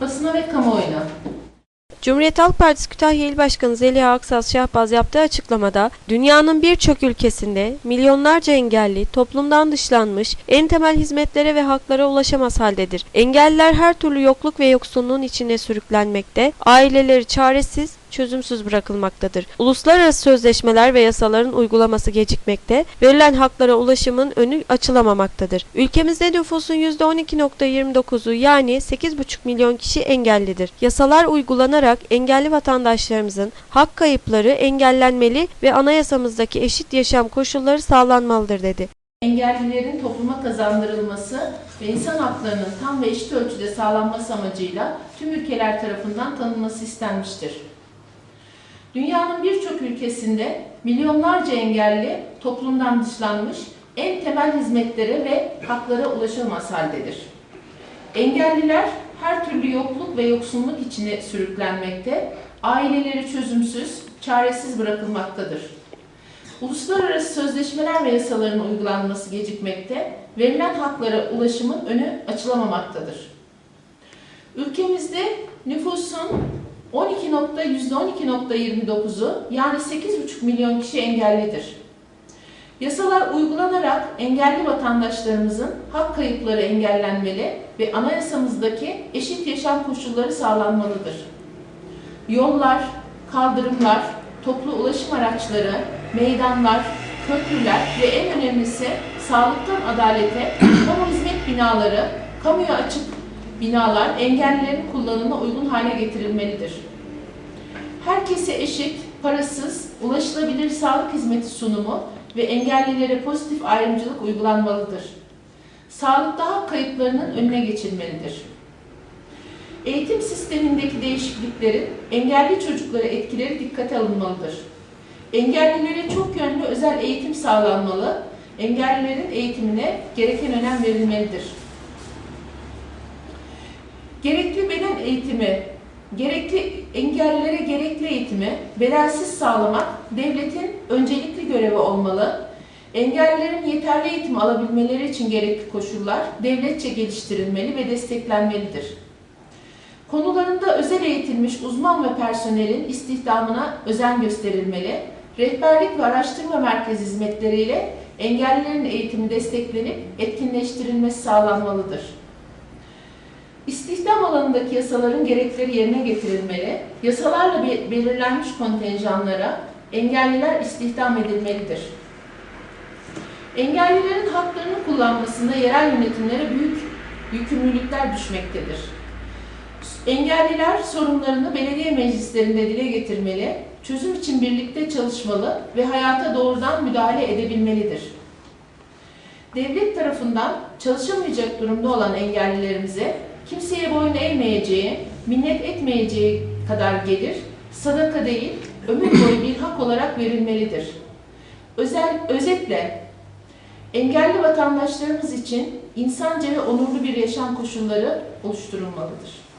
basına ve kamuoyuna. Cumhuriyet Halk Partisi Kütahya İl Başkanı Zeliha Aksaz Şahbaz yaptığı açıklamada dünyanın birçok ülkesinde milyonlarca engelli toplumdan dışlanmış, en temel hizmetlere ve haklara ulaşamaz haldedir. Engelliler her türlü yokluk ve yoksunluğun içine sürüklenmekte, aileleri çaresiz, çözümsüz bırakılmaktadır. Uluslararası sözleşmeler ve yasaların uygulaması gecikmekte, verilen haklara ulaşımın önü açılamamaktadır. Ülkemizde nüfusun %12.29'u yani 8,5 milyon kişi engellidir. Yasalar uygulanarak engelli vatandaşlarımızın hak kayıpları engellenmeli ve anayasamızdaki eşit yaşam koşulları sağlanmalıdır dedi. Engellilerin topluma kazandırılması ve insan haklarının tam ve eşit ölçüde sağlanması amacıyla tüm ülkeler tarafından tanınması istenmiştir. Dünyanın birçok ülkesinde milyonlarca engelli toplumdan dışlanmış, en temel hizmetlere ve haklara ulaşamaz haldedir. Engelliler her türlü yokluk ve yoksunluk içine sürüklenmekte, aileleri çözümsüz, çaresiz bırakılmaktadır. Uluslararası sözleşmeler ve yasaların uygulanması gecikmekte, verilen haklara ulaşımın önü açılamamaktadır. Ülkemizde nüfusun 12 nokta- %12.29'u yani 8,5 milyon kişi engellidir. Yasalar uygulanarak engelli vatandaşlarımızın hak kayıpları engellenmeli ve anayasamızdaki eşit yaşam koşulları sağlanmalıdır. Yollar, kaldırımlar, toplu ulaşım araçları, meydanlar, köprüler ve en önemlisi sağlıktan adalete, kamu hizmet binaları, kamuya açık binalar engellilerin kullanımına uygun hale getirilmelidir. Herkese eşit, parasız, ulaşılabilir sağlık hizmeti sunumu ve engellilere pozitif ayrımcılık uygulanmalıdır. Sağlıkta hak kayıplarının önüne geçilmelidir. Eğitim sistemindeki değişikliklerin engelli çocuklara etkileri dikkate alınmalıdır. Engellilere çok yönlü özel eğitim sağlanmalı, engellilerin eğitimine gereken önem verilmelidir. Gerekli beden eğitimi, gerekli engellilere gerekli eğitimi bedelsiz sağlamak devletin öncelikli görevi olmalı. Engellilerin yeterli eğitim alabilmeleri için gerekli koşullar devletçe geliştirilmeli ve desteklenmelidir. Konularında özel eğitilmiş uzman ve personelin istihdamına özen gösterilmeli. Rehberlik ve araştırma merkezi hizmetleriyle engellilerin eğitimi desteklenip etkinleştirilmesi sağlanmalıdır. İstihdam alanındaki yasaların gerekleri yerine getirilmeli, yasalarla be- belirlenmiş kontenjanlara engelliler istihdam edilmelidir. Engellilerin haklarını kullanmasında yerel yönetimlere büyük yükümlülükler düşmektedir. Engelliler sorunlarını belediye meclislerinde dile getirmeli, çözüm için birlikte çalışmalı ve hayata doğrudan müdahale edebilmelidir. Devlet tarafından çalışamayacak durumda olan engellilerimize kimseye boyun eğmeyeceği, minnet etmeyeceği kadar gelir, sadaka değil, ömür boyu bir hak olarak verilmelidir. Özel, özetle engelli vatandaşlarımız için insanca ve onurlu bir yaşam koşulları oluşturulmalıdır.